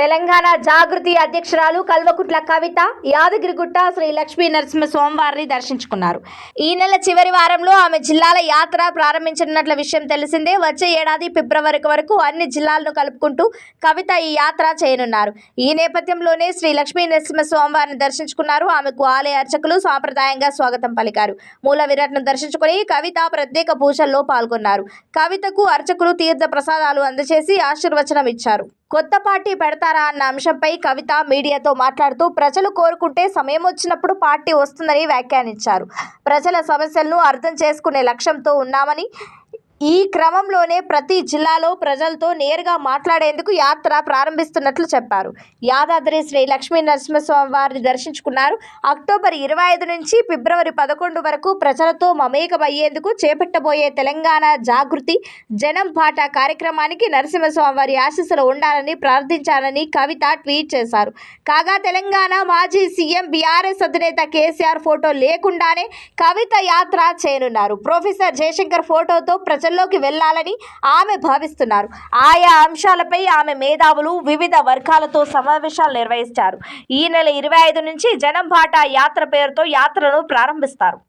తెలంగాణ జాగృతి అధ్యక్షురాలు కల్వకుట్ల కవిత యాదగిరిగుట్ట శ్రీ లక్ష్మీ నరసింహ స్వామివారిని దర్శించుకున్నారు. ఈ నెల చివరి వారంలో ఆమె జిల్లాల యాత్ర ప్రారంభించనున్నట్ల విషయం తెలిసిందే. వచ్చే ఏడాది ఫిబ్రవరి వరకు అన్ని జిల్లాలను కలుపుకుంటూ కవిత ఈ యాత్ర చేయనున్నారు. ఈ నేపథ్యంలోనే శ్రీ లక్ష్మీ నరసింహ స్వామివారిని దర్శించుకున్నారు. ఆమెకు ఆలయ అర్చకులు సాంప్రదాయంగా స్వాగతం పలికారు. మూల విరాట్ను దర్శించుకుని కవిత ప్రత్యేక పూజల్లో పాల్గొన్నారు. కవితకు అర్చకులు తీర్థ ప్రసాదాలు అందజేసి ఆశీర్వచనం ఇచ్చారు. కొత్త పార్టీ పెడతారా అన్న అంశంపై కవిత మీడియాతో మాట్లాడుతూ ప్రజలు కోరుకుంటే సమయం వచ్చినప్పుడు పార్టీ వస్తుందని వ్యాఖ్యానించారు. ప్రజల సమస్యలను అర్థం చేసుకునే లక్ష్యంతో ఉన్నామని ఈ క్రమంలోనే ప్రతి జిల్లాలో ప్రజలతో నేరుగా మాట్లాడేందుకు యాత్ర ప్రారంభిస్తున్నట్లు చెప్పారు. యాదాద్రి శ్రీ లక్ష్మీ నరసింహస్వామి వారిని దర్శించుకున్నారు. అక్టోబర్ ఇరవై ఐదు నుంచి ఫిబ్రవరి పదకొండు వరకు ప్రజలతో మమేకమయ్యేందుకు చేపట్టబోయే తెలంగాణ జాగృతి జనం పాట కార్యక్రమానికి నరసింహస్వామి వారి ఆశీస్సులు ఉండాలని ప్రార్థించాలని కవిత ట్వీట్ చేశారు. కాగా తెలంగాణ మాజీ సీఎం బీఆర్ఎస్ అధినేత కేసీఆర్ ఫోటో లేకుండానే కవిత యాత్ర చేయనున్నారు. ప్రొఫెసర్ జయశంకర్ ఫోటోతో ప్రజల్లోకి వెళ్ళాలని ఆమె భావిస్తున్నారు. ఆయా అంశాలపై ఆమె మేధావులు వివిధ వర్గాలతో సమావేశాలు నిర్వహిస్తారు. ఈ నెల ఇరవై ఐదు నుంచి జనం యాత్ర పేరుతో యాత్రను ప్రారంభిస్తారు.